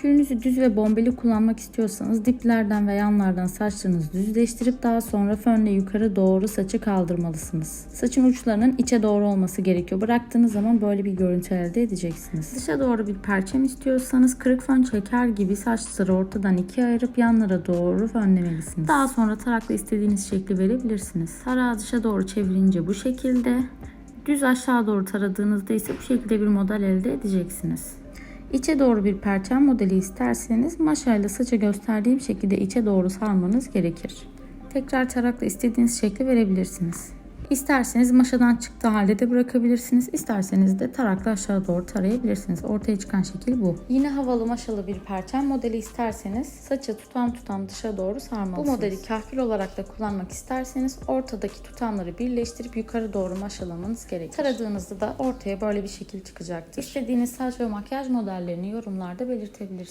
Külünüzü düz ve bombeli kullanmak istiyorsanız diplerden ve yanlardan saçlarınızı düzleştirip daha sonra fönle yukarı doğru saçı kaldırmalısınız. Saçın uçlarının içe doğru olması gerekiyor. Bıraktığınız zaman böyle bir görüntü elde edeceksiniz. Dışa doğru bir perçem istiyorsanız kırık fön çeker gibi saçları ortadan ikiye ayırıp yanlara doğru fönlemelisiniz. Daha sonra tarakla istediğiniz şekli verebilirsiniz. Tarağı dışa doğru çevirince bu şekilde, düz aşağı doğru taradığınızda ise bu şekilde bir model elde edeceksiniz. İçe doğru bir perçem modeli isterseniz maşayla saça gösterdiğim şekilde içe doğru sarmanız gerekir. Tekrar tarakla istediğiniz şekli verebilirsiniz. İsterseniz maşadan çıktığı halde de bırakabilirsiniz. İsterseniz de tarakla aşağı doğru tarayabilirsiniz. Ortaya çıkan şekil bu. Yine havalı maşalı bir perçem modeli isterseniz saçı tutam tutam dışa doğru sarmalısınız. Bu modeli kahkül olarak da kullanmak isterseniz ortadaki tutamları birleştirip yukarı doğru maşalamanız gerekir. Taradığınızda da ortaya böyle bir şekil çıkacaktır. İstediğiniz saç ve makyaj modellerini yorumlarda belirtebilirsiniz.